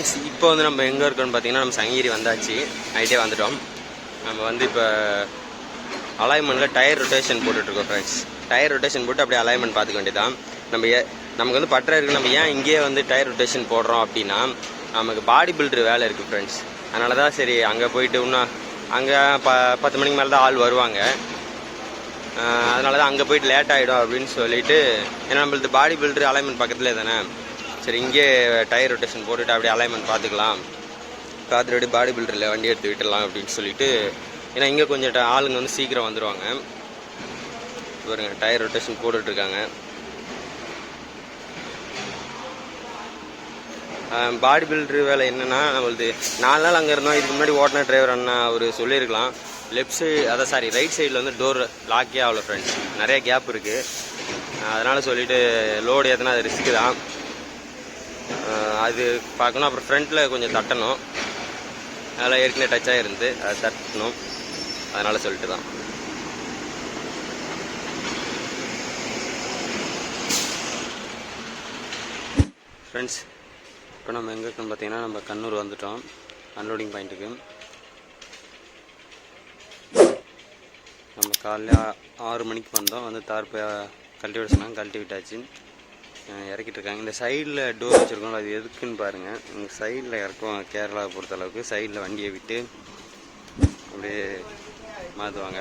Friends இப்போ வந்து நம்ம எங்கே இருக்கோம்னு பார்த்தீங்கன்னா நம்ம சங்ககிரி வந்தாச்சு. நைட்டே வந்துட்டோம். நம்ம வந்து இப்போ அலைன்மெண்ட்டில் டயர் ரொட்டேஷன் போட்டுட்ருக்கோம் ஃப்ரெண்ட்ஸ் டயர் ரொட்டேஷன் போட்டு அப்படியே அலைன்மெண்ட் பார்த்துக்க வேண்டியதான் நம்ம ஏ நமக்கு வந்து பற்ற இருக்குது நம்ம ஏன் இங்கேயே வந்து டயர் ரொட்டேஷன் போடுறோம் அப்படின்னா நமக்கு பாடி பில்டர் வேலை இருக்குது ஃப்ரெண்ட்ஸ் அதனால தான் சரி அங்கே போயிட்டு இன்னும் அங்கே ப பத்து மணிக்கு மேலே தான் ஆள் வருவாங்க. அதனால தான் அங்கே போயிட்டு லேட் ஆகிடும் அப்படின்னு சொல்லிட்டு ஏன்னா நம்மளது பாடி பில்டர் அலைன்மெண்ட் பக்கத்துலேயே தானே? சரி இங்கே டயர் ரொட்டேஷன் போட்டுட்டு அப்படியே அலைன்மெண்ட் பார்த்துக்கலாம். பார்த்துட்டு பாடி பில்டரில் வண்டி எடுத்து விட்டுடலாம் அப்படின்னு சொல்லிட்டு ஏன்னா இங்கே கொஞ்சம் ட- ஆளுங்க வந்து சீக்கிரம் வந்துடுவாங்க பாருங்க டயர் ரொட்டேஷன் போட்டுட்ருக்காங்க. பாடி பில்டர் வேலை என்னென்னா நம்மளது நாலு நாள் அங்கே இருந்தோம். இதுக்கு முன்னாடி ஓட்டின டிரைவர் அண்ணா அவர் சொல்லியிருக்கலாம். லெஃப்ட் சைடு அதான் சாரி ரைட் சைடில் வந்து டோர் லாக்கே ஆகல ஃப்ரெண்ட்ஸ் நிறைய கேப் இருக்குது அதனால் சொல்லிவிட்டு லோடு ஏற்றினா அது ரிஸ்க்கு தான். அது பார்க்கணும். அப்புறம் ஃப்ரண்ட்டில் கொஞ்சம் தட்டணும். அதெல்லாம் ஏற்கனவே டச்சாக இருந்து அதை தட்டணும். அதனால் சொல்லிட்டு தான் ஃப்ரெண்ட்ஸ் இப்போ நம்ம எங்கே இருக்கோம்னு பார்த்தீங்கன்னா நம்ம கண்ணூர் வந்துட்டோம். அன்லோடிங் பாயிண்ட்டுக்கு நம்ம காலையில் ஆ- ஆறு மணிக்கு வந்தோம். வந்து தார் கழட்டி விட சொன்னாங்க. கழட்டி விட்டாச்சு. இறக்கிட்டு இருக்காங்க இந்த சைடில் டோர் வச்சுருக்கோம் அது எதுக்குன்னு பாருங்கள் இங்கே சைடில் இறக்குவாங்க கேரளாவை பொறுத்த அளவுக்கு சைடில் வண்டியை விட்டு அப்படியே மாற்றுவாங்க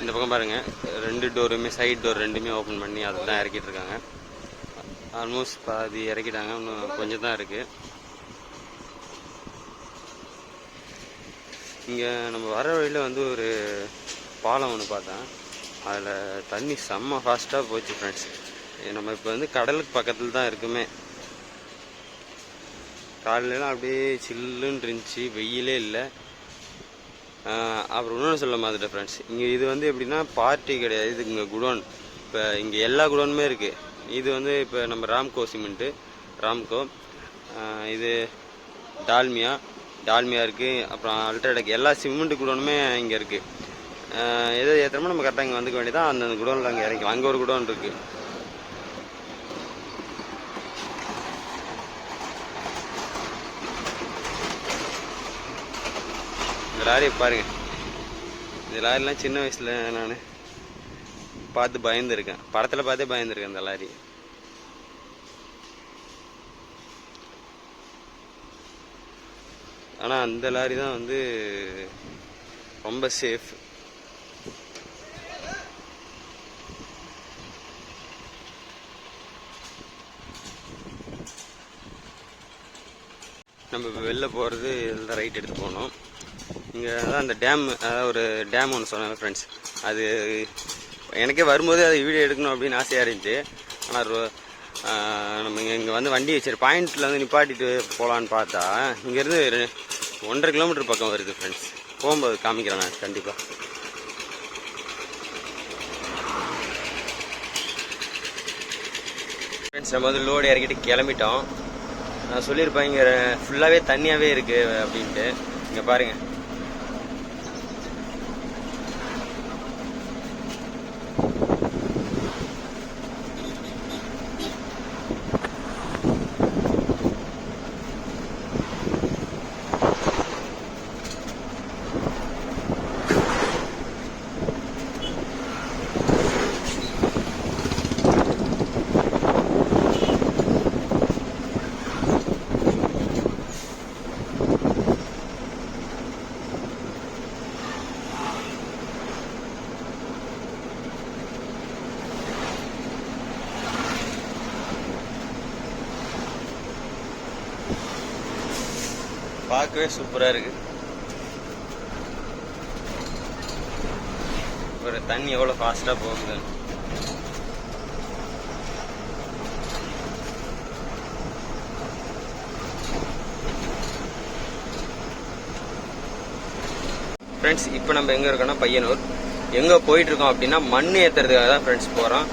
இந்த பக்கம் பாருங்க. ரெண்டு டோருமே சைடு டோர் ரெண்டுமே ஓப்பன் பண்ணி அதை தான் இறக்கிட்டு இருக்காங்க ஆல்மோஸ்ட் பாதி இறக்கிட்டாங்க. இன்னும் கொஞ்சம் தான் இருக்குது இங்கே நம்ம வர வழியில் வந்து ஒரு பாலம் ஒன்று பார்த்தேன். அதில் தண்ணி செம்ம ஃபாஸ்ட்டாக போச்சு ஃப்ரெண்ட்ஸ் நம்ம இப்போ வந்து கடலுக்கு பக்கத்தில் தான் இருக்குமே. காலையிலலாம் அப்படியே சில்லுன்னு இருந்துச்சு வெயிலே இல்லை. அப்புறம் இன்னொன்று சொல்ல மாதிரி ஃப்ரெண்ட்ஸ் இங்கே இது வந்து எப்படின்னா பார்ட்டி கிடையாது. இது இங்கே குடோன். இப்போ இங்கே எல்லா குடோனுமே இருக்குது இது வந்து இப்போ நம்ம ராம்கோ சிமெண்ட்டு ராம்கோ. இது டால்மியா. டால்மியா இருக்குது அப்புறம் அல்ட்ராடெக் எல்லா சிமெண்ட் குடோனுமே இங்கே இருக்குது எது ஏற்றுறமோ நம்ம கரெக்டாக இங்கே வந்துக்க வேண்டியதான் அந்தந்த குடோனில் அங்கே இறங்கிக்கலாம் அங்கே ஒரு குடோன் இருக்குது இந்த லாரி பாருங்க. இந்த லாரிலாம் சின்ன வயசில் நான் பார்த்து பயந்துருக்கேன். படத்தில் பார்த்தே பயந்துருக்கேன் இந்த லாரி. ஆனால் அந்த லாரி தான் வந்து ரொம்ப சேஃப் நம்ம இப்போ வெளில போகிறது இதில் ரைட் எடுத்து போகணும். இங்கே தான் அந்த டேம் அதாவது ஒரு டேம் ஒன்று சொன்னாங்க ஃப்ரெண்ட்ஸ் அது எனக்கே வரும்போது அது வீடியோ எடுக்கணும் அப்படின்னு ஆசையாக இருந்துச்சு. ஆனால் நம்ம இங்கே இங்கே வந்து வண்டி வச்சிரு பாயிண்ட்டில் வந்து நிப்பாட்டிட்டு போகலான்னு பார்த்தா இங்கேருந்து ஒன்றரை கிலோமீட்டர் பக்கம் வருது ஃப்ரெண்ட்ஸ் போகும்போது காமிக்கிறேன் நான் கண்டிப்பாக ஃப்ரெண்ட்ஸ் நம்ம வந்து லோடு இறக்கிட்டு கிளம்பிட்டோம். நான் சொல்லியிருப்பேன் இங்கே ஃபுல்லாகவே தண்ணியாகவே இருக்குது அப்படின்ட்டு. இங்கே பாருங்கள் பார்க்கவே சூப்பராக இருக்கு. ஒரு தண்ணி எவ்வளோ ஃபாஸ்ட்டாக போகுது. ஃப்ரெண்ட்ஸ் இப்போ நம்ம எங்கே இருக்கோம்னா பையனூர். எங்கே போயிட்டுருக்கோம் அப்படின்னா மண் ஏற்றுறதுக்காக தான் ஃப்ரெண்ட்ஸ் போகிறோம்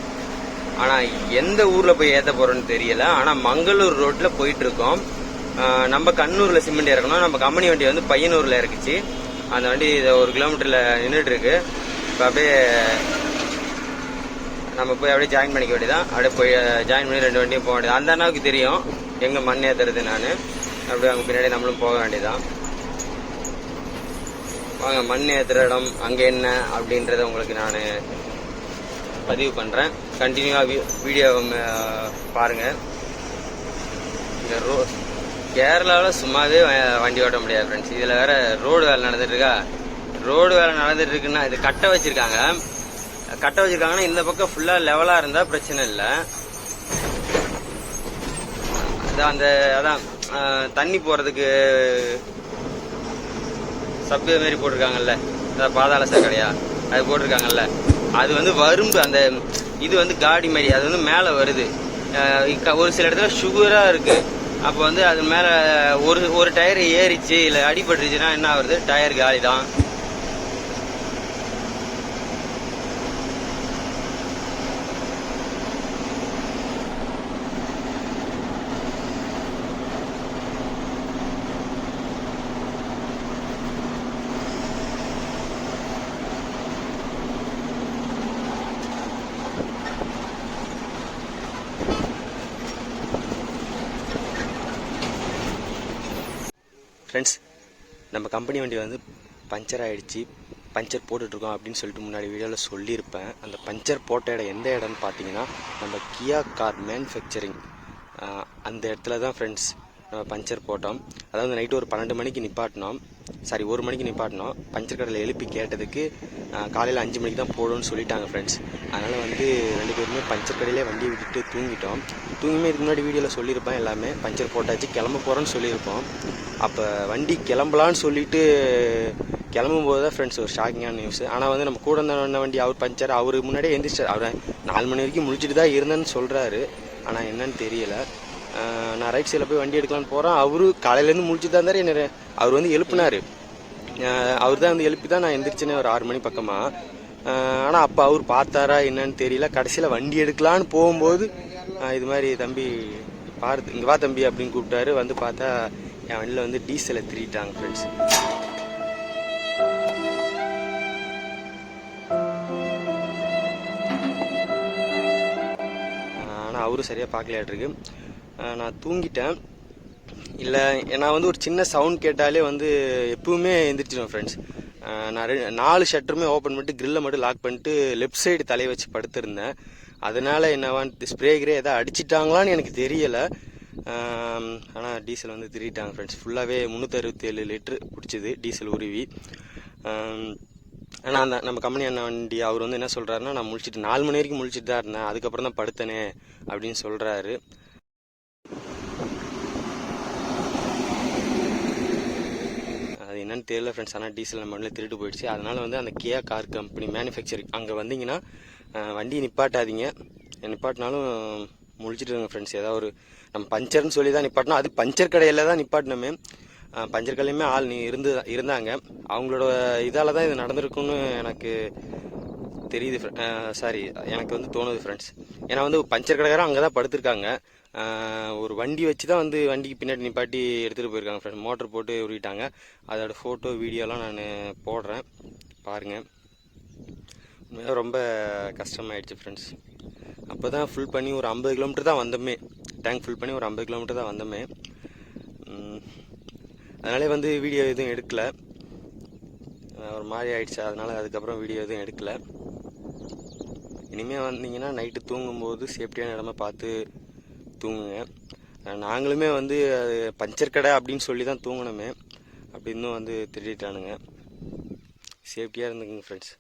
ஆனால் எந்த ஊரில் போய் ஏற்ற போகிறோன்னு தெரியல. ஆனால் மங்களூர் ரோட்டில் போயிட்டுருக்கோம் நம்ம கண்ணூரில் சிமெண்ட் இறக்கணும். நம்ம கம்பெனி வண்டி வந்து பையனூரில் இறக்குச்சு. அந்த வண்டி இதை ஒரு கிலோமீட்டரில் நின்றுட்டு இருக்கு. இப்போ அப்படியே நம்ம போய் அப்படியே ஜாயின் பண்ணிக்க வேண்டியதான் அப்படியே போய் ஜாயின் பண்ணி ரெண்டு வண்டியும் போக வேண்டியது அந்த அண்ணாவுக்கு தெரியும். எங்கே மண் ஏற்றுறது நான். அப்படியே அங்கே பின்னாடி நம்மளும் போக வேண்டியதான் வாங்க மண் ஏற்றுற இடம் அங்கே என்ன அப்படின்றத உங்களுக்கு நான் பதிவு பண்ணுறேன் கண்டினியூவாக வீடியோ பாருங்கள் இந்த ரோ கேரளாவில் சும்மாவே வண்டி ஓட்ட முடியாது ஃப்ரெண்ட்ஸ் இதில் வேற ரோடு வேலை நடந்துட்டு இருக்கா ரோடு வேலை நடந்துட்டு இருக்குன்னா இது கட்டை வச்சிருக்காங்க. கட்டை வச்சிருக்காங்கன்னா இந்த பக்கம் ஃபுல்லாக லெவலாக இருந்தால் பிரச்சனை இல்லை. அதான் அந்த அதான் தண்ணி போகிறதுக்கு சப்வே மாரி போட்டிருக்காங்கல்ல? அதான் பாதாள சாக்கடையா அது போட்டிருக்காங்கல்ல? அது வந்து வரும்பு அந்த இது வந்து காடி மாதிரி அது வந்து மேலே வருது. ஒரு சில இடத்துல சுகராக இருக்குது அப்போ வந்து அது மேலே ஒரு ஒரு டயர் ஏறிச்சு இல்லை அடிபட்டுருச்சுன்னா என்ன ஆகுறது? டயர் காலி தான் ஃப்ரெண்ட்ஸ் நம்ம கம்பெனி வண்டி வந்து பஞ்சர் ஆகிடுச்சி பஞ்சர் போட்டுட்ருக்கோம் அப்படின்னு சொல்லிட்டு முன்னாடி வீடியோவில் சொல்லியிருப்பேன். அந்த பஞ்சர் போட்ட இடம் எந்த இடம்னு பார்த்தீங்கன்னா நம்ம கியா கார் மேனுஃபேக்சரிங் அந்த இடத்துல தான் ஃப்ரெண்ட்ஸ் நம்ம பஞ்சர் போட்டோம். அதாவது நைட்டு ஒரு பன்னெண்டு மணிக்கு நிப்பாட்டினோம். சாரி ஒரு மணிக்கு நிப்பாட்டினோம். பஞ்சர் கடையில் எழுப்பி கேட்டதுக்கு காலையில் அஞ்சு மணிக்கு தான் போடணும்னு சொல்லிட்டாங்க ஃப்ரெண்ட்ஸ் அதனால் வந்து ரெண்டு பேருமே பஞ்சர் கடையிலே வண்டியை விட்டுட்டு தூங்கிட்டோம். தூங்கியுமே இதுக்கு முன்னாடி வீடியோவில் சொல்லியிருப்பேன் எல்லாமே. பஞ்சர் போட்டாச்சு கிளம்ப போகிறோன்னு சொல்லியிருப்போம். அப்போ வண்டி கிளம்பலான்னு சொல்லிட்டு கிளம்பும் போது தான் ஃப்ரெண்ட்ஸ் ஒரு ஷாக்கிங்கான நியூஸ் ஆனால் வந்து நம்ம கூட இருந்த வண்டி அவர் பஞ்சர் அவர் முன்னாடியே எந்திரிச்சார். அவர் நாலு மணி வரைக்கும் முழிச்சிட்டு தான் இருந்தேன்னு சொல்கிறாரு ஆனால் என்னன்னு தெரியல. நான் ரைட் சைடில் போய் வண்டி எடுக்கலான்னு போகிறேன் அவரு காலையிலேருந்து முடிச்சுட்டு தான் இருந்தார். என்ன அவர் வந்து எழுப்புனார். அவர் தான் வந்து எழுப்பி தான் நான் எந்திரிச்சேனே ஒரு ஆறு மணி பக்கமாக ஆனால் அப்போ அவர் பார்த்தாரா என்னன்னு தெரியல. கடைசியில் வண்டி எடுக்கலான்னு போகும்போது இது மாதிரி தம்பி பாரு இங்கே வா தம்பி அப்படின்னு கூப்பிட்டாரு. வந்து பார்த்தா என் வண்டியில் வந்து டீசலை திருட்டாங்க ஃப்ரெண்ட்ஸ் ஆனால் அவரும் சரியாக பார்க்கலையாட்ருக்கு நான் தூங்கிட்டேன். இல்லை நான் வந்து ஒரு சின்ன சவுண்ட் கேட்டாலே வந்து எப்பவுமே எந்திரிச்சிடுவேன் ஃப்ரெண்ட்ஸ் நான் ரெ- நாலு ஷட்டருமே ஓப்பன் பண்ணிட்டு கிரில்லை மட்டும் லாக் பண்ணிட்டு லெஃப்ட் சைடு தலையை வச்சு படுத்திருந்தேன். அதனால என்னவான் ஸ்ப்ரே கிரே எதாவது அடிச்சிட்டாங்களான்னு எனக்கு தெரியலை. ஆனால் டீசல் வந்து திருட்டாங்க ஃப்ரெண்ட்ஸ் ஃபுல்லாகவே முந்நூற்றறுபத்தேழு லிட்ரு பிடிச்சிது டீசல் உருவி ஆனால் அந்த நம்ம கம்பெனி அண்ணன் வண்டி அவர் வந்து என்ன சொல்கிறாருன்னா நான் முழிச்சிட்டு நாலு மணி வரைக்கும் முழிச்சிட்டு தான் இருந்தேன். அதுக்கப்புறம் தான் படுத்தனே அப்படின்னு சொல்கிறாரு அது என்னன்னு தெரியல ஃப்ரெண்ட்ஸ் ஆனால் டீசல் நம்ம வண்டியில் திருட்டு போயிடுச்சு. அதனால் வந்து அந்த கியா கார் கம்பெனி மேனுஃபேக்சரிங் அங்கே வந்தீங்கன்னா வண்டியை நிப்பாட்டாதீங்க. நிப்பாட்டினாலும் முழிச்சிட்டு ஃப்ரெண்ட்ஸ் ஏதாவது ஒரு நம்ம பஞ்சர்னு சொல்லி தான் நிப்பாட்டினோம். அது பஞ்சர் கடையில் தான் நிப்பாட்டினோமே. பஞ்சர் கடையிலுமே ஆள் நீ இருந்து இருந்தாங்க. அவங்களோட இதால் தான் இது நடந்திருக்குன்னு எனக்கு தெரியுது சாரி எனக்கு வந்து தோணுது ஃப்ரெண்ட்ஸ் ஏன்னா வந்து பஞ்சர் கடைக்காரன் அங்கே தான் படுத்திருக்காங்க ஒரு வண்டி வச்சு தான் வந்து வண்டிக்கு பின்னாடி நிப்பாட்டி எடுத்துகிட்டு போயிருக்காங்க ஃப்ரெண்ட்ஸ் மோட்டர் போட்டு உருவிட்டாங்க அதோட ஃபோட்டோ வீடியோலாம் நான் போடுறேன். பாருங்கள் ரொம்ப கஷ்டமாயிடுச்சு ஃப்ரெண்ட்ஸ் அப்போ தான் ஃபுல் பண்ணி ஒரு ஐம்பது கிலோமீட்டர் தான் வந்தோமே. டேங்க் ஃபில் பண்ணி ஒரு ஐம்பது கிலோமீட்டர் தான் வந்தோமே. அதனாலே வந்து வீடியோ எதுவும் எடுக்கல. ஒரு மாதிரி ஆயிடுச்சு. அதனால் அதுக்கப்புறம் வீடியோ எதுவும் எடுக்கல. இனிமேல் வந்தீங்கன்னா நைட்டு தூங்கும்போது சேஃப்டியான இடமா பார்த்து தூங்குங்க. நாங்களுமே வந்து அது பஞ்சர் கடை அப்படின்னு சொல்லி தான் தூங்கினோமே. அப்படி இன்னும் வந்து திருடிட்டானுங்க. சேஃப்டியாக இருந்துக்குங்க ஃப்ரெண்ட்ஸ்